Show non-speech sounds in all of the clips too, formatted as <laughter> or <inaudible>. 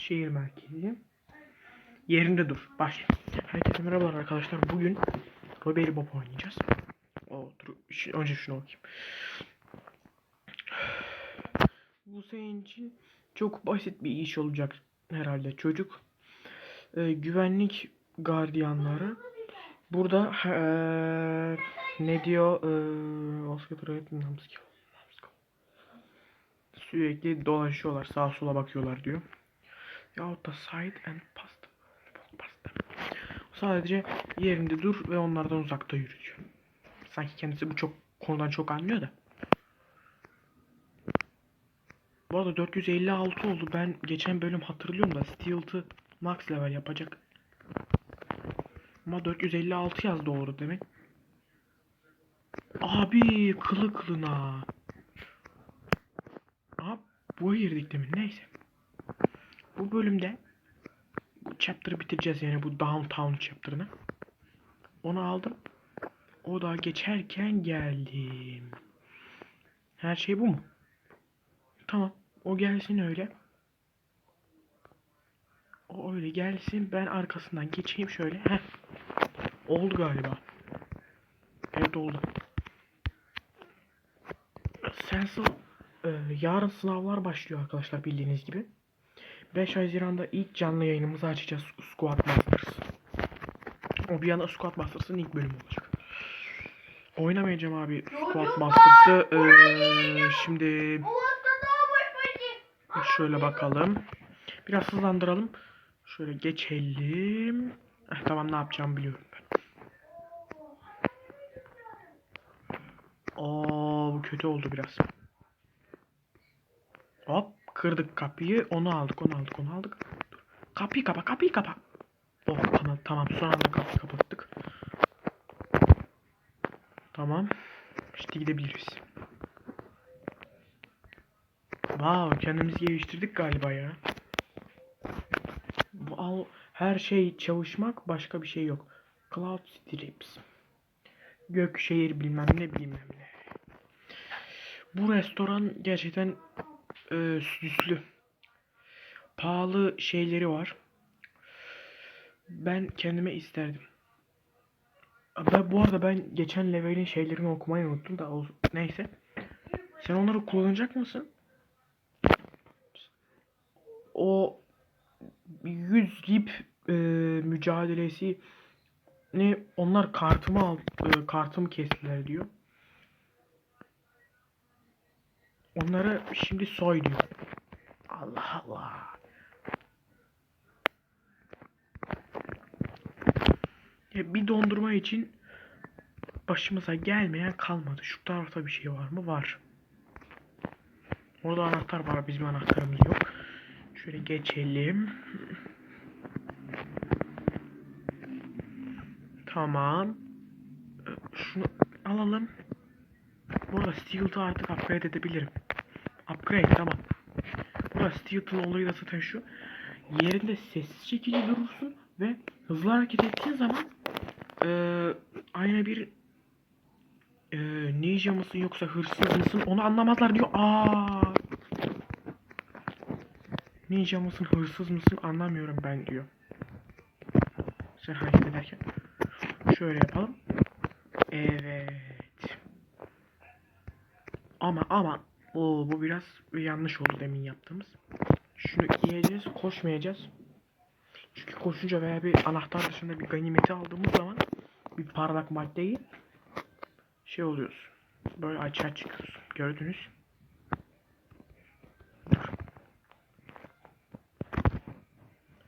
şehir merkezi. Yerinde dur. Baş. Herkese merhabalar arkadaşlar. Bugün Robert Bob oynayacağız. O, dur. Önce şunu okuyayım. <sighs> Bu senin için çok basit bir iş olacak herhalde çocuk. Ee, güvenlik gardiyanları burada eee, ne diyor? Namski. Sürekli dolaşıyorlar, sağa sola bakıyorlar diyor. Yahut da side and past. pasta. Sadece yerinde dur ve onlardan uzakta yürü. Sanki kendisi bu çok konudan çok anlıyor da. Bu arada 456 oldu. Ben geçen bölüm hatırlıyorum da Steel'ı max level yapacak. Ama 456 yazdı doğru demek. Abi kılı kılına. Aha bu girdik demin neyse. Bu bölümde bu chapter'ı bitireceğiz yani bu downtown chapter'ını. Onu aldım. O da geçerken geldim. Her şey bu mu? Tamam. O gelsin öyle. O öyle gelsin. Ben arkasından geçeyim şöyle. Heh. Oldu galiba. Evet oldu. Sensor e, yarın sınavlar başlıyor arkadaşlar bildiğiniz gibi. 5 Haziran'da ilk canlı yayınımızı açacağız Squad Masters. O bir yana Squad Masters'ın ilk bölümü olacak. Oynamayacağım abi Squad Masters'ı. Ee, şimdi şöyle bakalım. Biraz hızlandıralım. Şöyle geçelim. Eh, tamam ne yapacağımı biliyorum ben. Oo bu kötü oldu biraz. Hop kırdık kapıyı. Onu aldık, onu aldık, onu aldık. Kapıyı kapa, kapıyı kapa. Oh tamam tamam son anda kapıyı kapattık. Tamam. Şimdi gidebiliriz. Wow kendimizi geliştirdik galiba ya. Al her şey çalışmak başka bir şey yok. Cloud Strips. Gök şehir bilmem ne bilmem ne. Bu restoran gerçekten e, süslü. Pahalı şeyleri var. Ben kendime isterdim. Ben bu arada ben geçen levelin şeylerini okumayı unuttum da o, neyse. Sen onları kullanacak mısın? O 100 rip e, mücadelesi ne onlar kartımı al e, kartımı kestiler diyor. Onları şimdi soy diyor. Allah Allah. Ya bir dondurma için başımıza gelmeyen kalmadı. Şu tarafta bir şey var mı? Var. Orada anahtar var. Bizim anahtarımız yok. Şöyle geçelim. Tamam. Şunu alalım. Burada Steel'ı artık upgrade edebilirim. Upgrade tamam. Burada Steel'ın olayı da zaten şu. Yerinde sessiz şekilde durursun ve hızlı hareket ettiğin zaman eee aynı bir eee ninja mısın yoksa hırsız mısın onu anlamazlar diyor. Aa. Ninja mısın hırsız mısın anlamıyorum ben diyor. Sen hareket ederken. Şöyle yapalım. Evet. Ama ama o bu biraz yanlış oldu demin yaptığımız. Şunu yiyeceğiz, koşmayacağız. Çünkü koşunca veya bir anahtar dışında bir ganimeti aldığımız zaman bir parlak maddeyi şey oluyoruz. Böyle açığa çıkıyoruz. Gördünüz.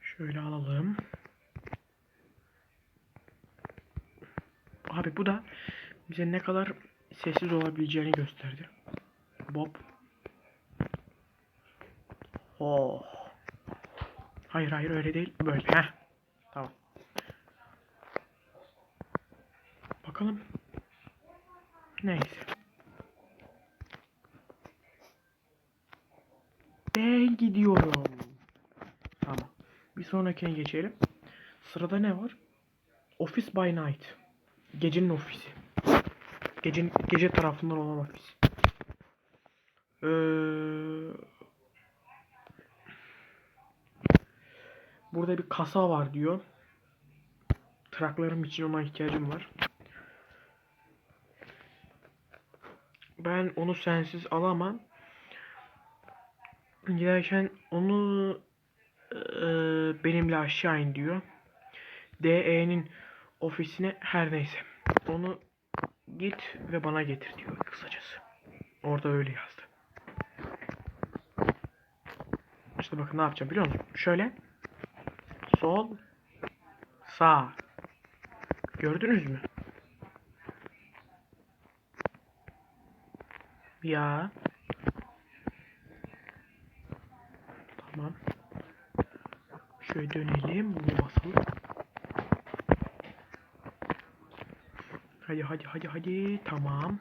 Şöyle alalım. Abi bu da bize ne kadar sessiz olabileceğini gösterdi. Bob. Oh. Hayır hayır öyle değil. Böyle. Heh. Tamam. Bakalım. Neyse. Ben gidiyorum. Tamam. Bir sonrakine geçelim. Sırada ne var? Office by Night. Gecenin ofisi. Gecenin, gece tarafından olan ofis. Ee, Burada bir kasa var diyor. Traklarım için ona ihtiyacım var. Ben onu sensiz alamam. Giderken onu eee, benimle aşağı in diyor. DE'nin ofisine her neyse. Onu git ve bana getir diyor kısacası. Orada öyle yazdı. İşte bakın ne yapacağım biliyor musun? Şöyle. Sol. Sağ. Gördünüz mü? Ya. Tamam. Şöyle dönelim. Bunu basalım. Hadi hadi hadi hadi. Tamam.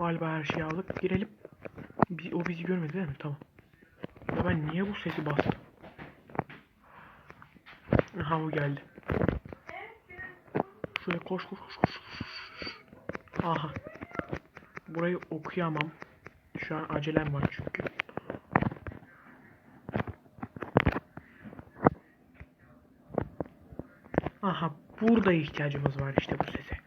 Galiba her şeyi aldık. Girelim. Bi- o bizi görmedi değil mi? Tamam. Ya ben niye bu sesi bastım? Aha bu geldi. Şöyle koş koş koş koş. Aha. Burayı okuyamam. Şu an acelem var çünkü. Aha burada ihtiyacımız var işte bu sese.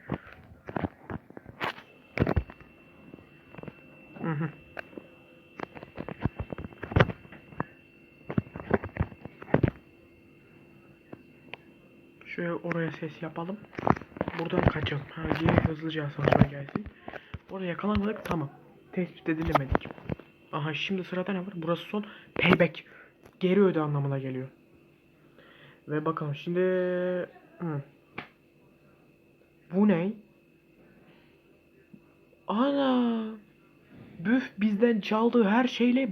Hı hı. Şöyle oraya ses yapalım. Buradan kaçalım. Ha, diye hızlıca asansör gelsin. Orada yakalanmadık tamam. Tespit edilemedik. Aha şimdi sırada ne var? Burası son. Payback. Geri öde anlamına geliyor. Ve bakalım şimdi... Hı. Bu ne? Ana! Büf bizden çaldığı her şeyle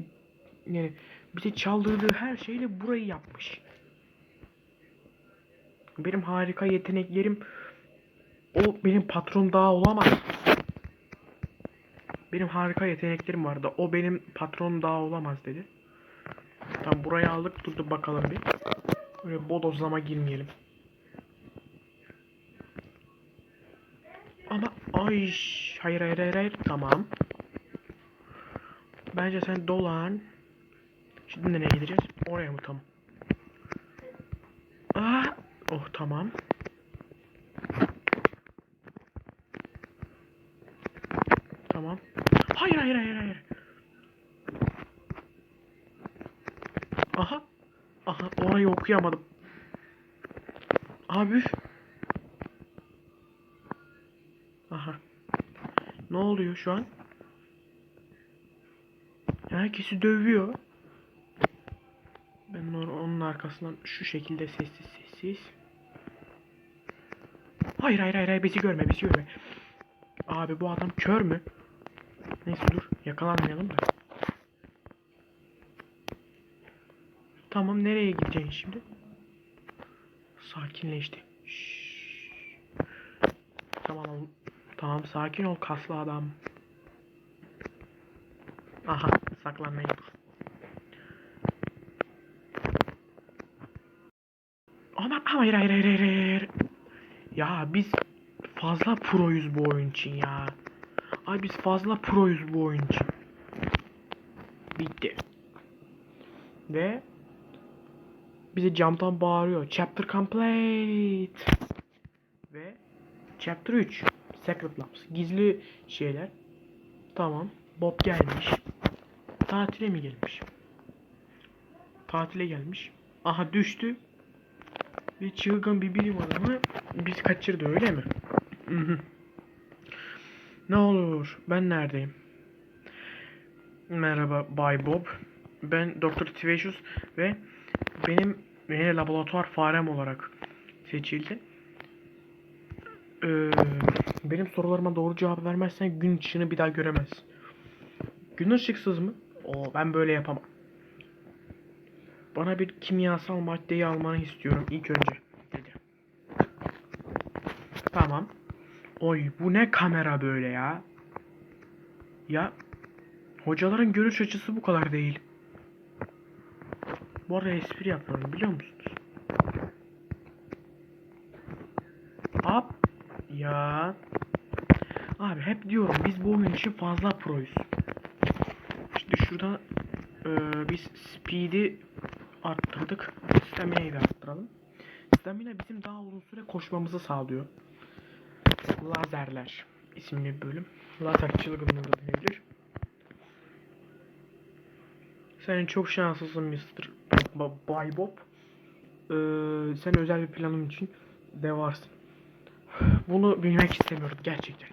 yani bize çaldırdığı her şeyle burayı yapmış. Benim harika yeteneklerim o benim patron daha olamaz. Benim harika yeteneklerim vardı. O benim patron daha olamaz dedi. Tam buraya aldık durdu bakalım bir. Öyle bodozlama girmeyelim. Ama ay hayır hayır hayır hayır tamam. Bence sen dolan. Şimdi nereye gideceğiz? Oraya mı tamam. Oh tamam. Tamam. Hayır hayır hayır hayır. Aha. Aha orayı okuyamadım. Abi. Aha. Ne oluyor şu an? Herkesi dövüyor. Ben onun arkasından şu şekilde sessiz sessiz. Hayır hayır hayır bizi görme bizi görme. Abi bu adam kör mü? Neyse dur yakalanmayalım da. Tamam nereye gideceksin şimdi? Sakinleşti. Şşş. Tamam. Tamam sakin ol kaslı adam. Aha saklanmaya dur. Ama hayır hayır hayır hayır hayır. Ya biz fazla proyuz bu oyun için ya. Ay biz fazla proyuz bu oyun için. Bitti. Ve bize camdan bağırıyor. Chapter complete. Ve chapter 3. Secret Labs. Gizli şeyler. Tamam. Bob gelmiş. Tatile mi gelmiş? Tatile gelmiş. Aha düştü. Ve çılgın bir bilim adamı biz kaçırdı öyle mi? Ne olur ben neredeyim? Merhaba Bay Bob. Ben Dr. Tvecius ve benim yeni laboratuvar farem olarak seçildi. Ee, benim sorularıma doğru cevap vermezsen gün ışığını bir daha göremezsin. Gün ışıksız mı? Oo ben böyle yapamam. Bana bir kimyasal maddeyi almanı istiyorum ilk önce dedi. Tamam. Oy bu ne kamera böyle ya? Ya hocaların görüş açısı bu kadar değil. Bu arada espri yapıyorum biliyor musunuz? Hop. Ya. Abi hep diyorum biz bu oyun için fazla proyuz. İşte şurada Ee, biz speed'i arttırdık. Stamina'yı da arttıralım. Stamina bizim daha uzun süre koşmamızı sağlıyor. Lazerler isimli bölüm. Lazer çılgınlığı da denebilir. Sen çok şanslısın Mr. Ba- Bay Bob. Ee, sen özel bir planım için de varsın. Bunu bilmek istemiyorum gerçekten.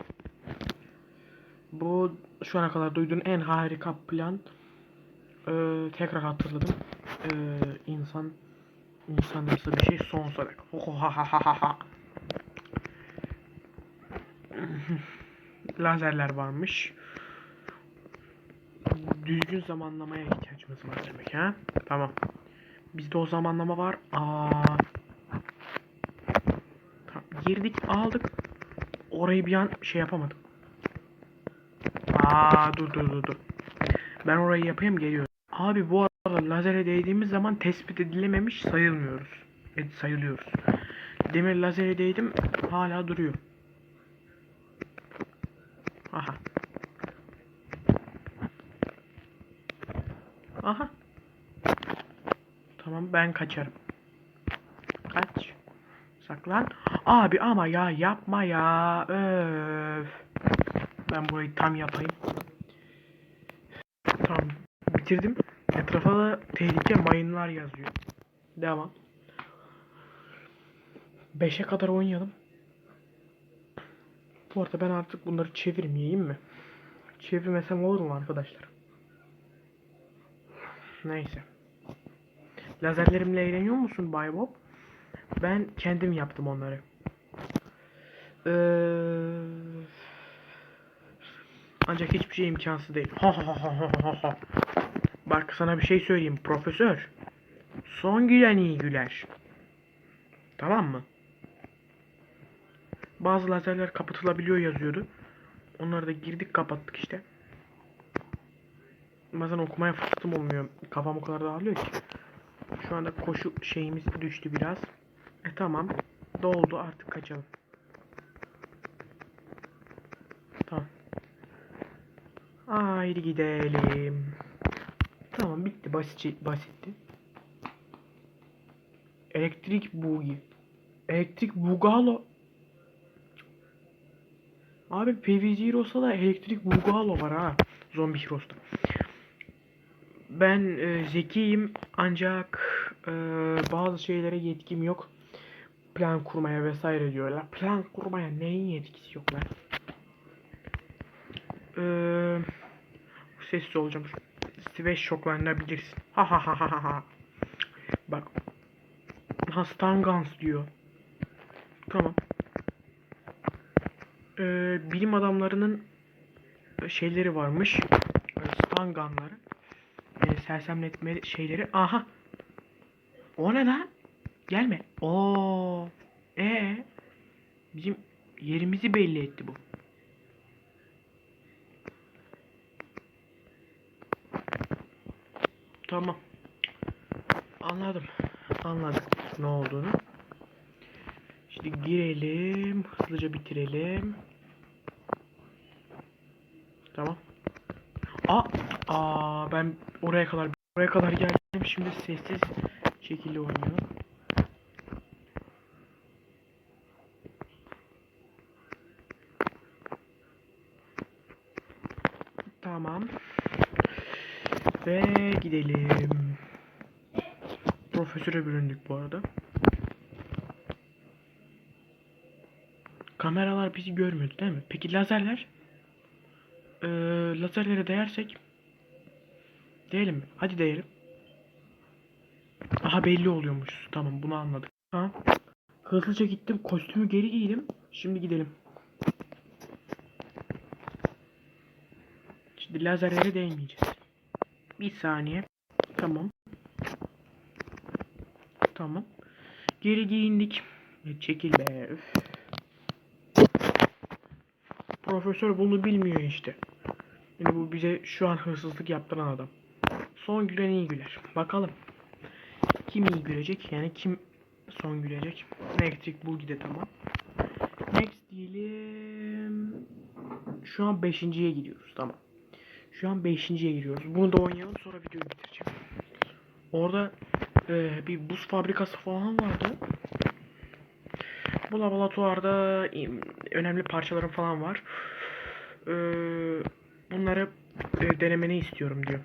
Bu şu ana kadar duyduğun en harika plan. Ee, tekrar hatırladım. Ee, insan insanımsı bir şey sonsuza dek. Hohohahahaha. Lazerler varmış. Düzgün zamanlamaya ihtiyacımız var demek ha. Tamam. Bizde o zamanlama var. Aa. Tamam. Girdik aldık. Orayı bir an şey yapamadım. Aa dur dur dur dur. Ben orayı yapayım geliyorum. Abi bu arada lazere değdiğimiz zaman tespit edilememiş sayılmıyoruz. Evet, sayılıyoruz. Demir lazere değdim hala duruyor. Aha. Aha. Tamam ben kaçarım. Kaç. Saklan. Abi ama ya yapma ya. Öf. Ben burayı tam yapayım. Tamam. Bitirdim. Etrafa da tehlike mayınlar yazıyor. Devam. 5'e kadar oynayalım. Bu arada ben artık bunları çevirmeyeyim mi? Çevirmesem olur mu arkadaşlar? Neyse. Lazerlerimle eğleniyor musun Bay Bob? Ben kendim yaptım onları. Ee, ancak hiçbir şey imkansız değil. Ha ha ha ha ha ha. Bak sana bir şey söyleyeyim profesör. Son gülen iyi güler. Tamam mı? Bazı lazerler kapatılabiliyor yazıyordu. Onları da girdik kapattık işte. Bazen okumaya fırsatım olmuyor. Kafam o kadar dağılıyor ki. Şu anda koşu şeyimiz düştü biraz. E tamam. Doldu artık kaçalım. Tamam. Haydi gidelim. Tamam bitti basit basitti. Elektrik bugi. Elektrik bugalo. Abi PvZ Heroes'ta da elektrik bugalo var ha. Zombi Heroes'ta. Ben e, zekiyim ancak e, bazı şeylere yetkim yok. Plan kurmaya vesaire diyorlar. Plan kurmaya neyin yetkisi yok lan? Eee sessiz olacağım. Smash şoklanabilirsin. Ha ha ha ha ha. Bak. Ha Stangans diyor. Tamam. Ee, bilim adamlarının şeyleri varmış. Ee, Stanganları. Ee, sersemletme şeyleri. Aha. O ne lan? Gelme. Oo. E bizim yerimizi belli etti bu. Tamam. Anladım. Anladım ne olduğunu. Şimdi girelim. Hızlıca bitirelim. Tamam. Aa, aa ben oraya kadar oraya kadar geldim. Şimdi sessiz şekilde oynayalım. Tamam. Ve gidelim. Profesöre büründük bu arada. Kameralar bizi görmüyordu değil mi? Peki lazerler? Ee, lazerlere değersek? Değelim mi? Hadi değelim. Aha belli oluyormuş. Tamam bunu anladık. Ha? Hızlıca gittim. Kostümü geri giydim. Şimdi gidelim. Şimdi lazerlere değmeyeceğiz. Bir saniye. Tamam. Tamam. Geri giyindik. Ya çekil be. Üf. Profesör bunu bilmiyor işte. Yani bu bize şu an hırsızlık yaptıran adam. Son gülen iyi güler. Bakalım. Kim iyi gülecek? Yani kim son gülecek? Elektrik bulgi de tamam. Next diyelim. Şu an beşinciye gidiyoruz. Tamam. Şu an 5.ye giriyoruz. Bunu da oynayalım sonra videoyu bitireceğim. Orada e, bir buz fabrikası falan vardı. Bu laboratuvarda önemli parçalarım falan var. E, bunları e, denemeni istiyorum diyor.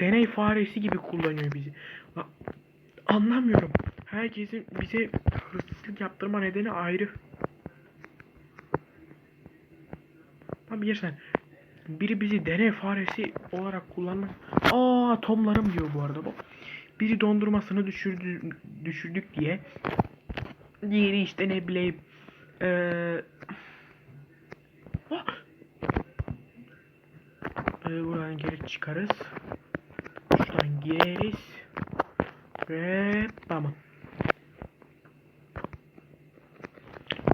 Deney faresi gibi kullanıyor bizi. Anlamıyorum. Herkesin bize hırsızlık yaptırma nedeni ayrı. Abi yersen biri bizi deney faresi olarak kullanmak. Aa tomlarım diyor bu arada bu. Biri dondurmasını düşürdü, düşürdük diye. Diğeri işte ne bileyim. Eee Ah! Ee, buradan geri çıkarız. Şuradan gireriz. Ve tamam.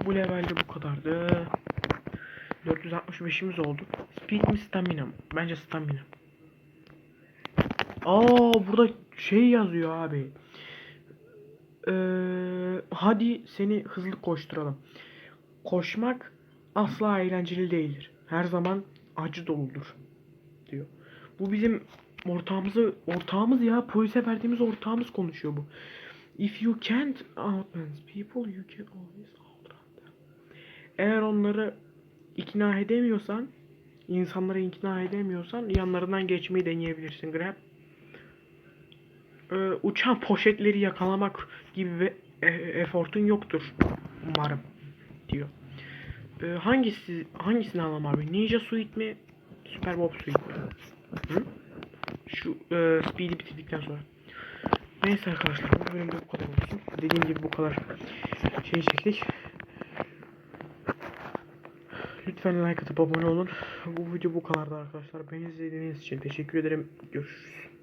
Bu levelde bu kadardı. 465'imiz oldu. Speed mi stamina mı? Bence stamina. Aa burada şey yazıyor abi. Ee, hadi seni hızlı koşturalım. Koşmak asla eğlenceli değildir. Her zaman acı doludur diyor. Bu bizim ortağımızı ortağımız ya polise verdiğimiz ortağımız konuşuyor bu. If you can't outmanage people you can always outrun them. Eğer onları ikna edemiyorsan insanları ikna edemiyorsan yanlarından geçmeyi deneyebilirsin Grab. Ee, uçan poşetleri yakalamak gibi bir e- efortun yoktur umarım diyor. Ee, hangisi hangisini alalım abi? Ninja Suite mi? Super Bob Suite mi? Hı? Şu e, Speed'i bitirdikten sonra. Neyse arkadaşlar bu bölümde bu kadar olsun. Dediğim gibi bu kadar şey çektik. Lütfen like atıp abone olun. Bu video bu kadardı arkadaşlar. Beni izlediğiniz için teşekkür ederim. Görüşürüz.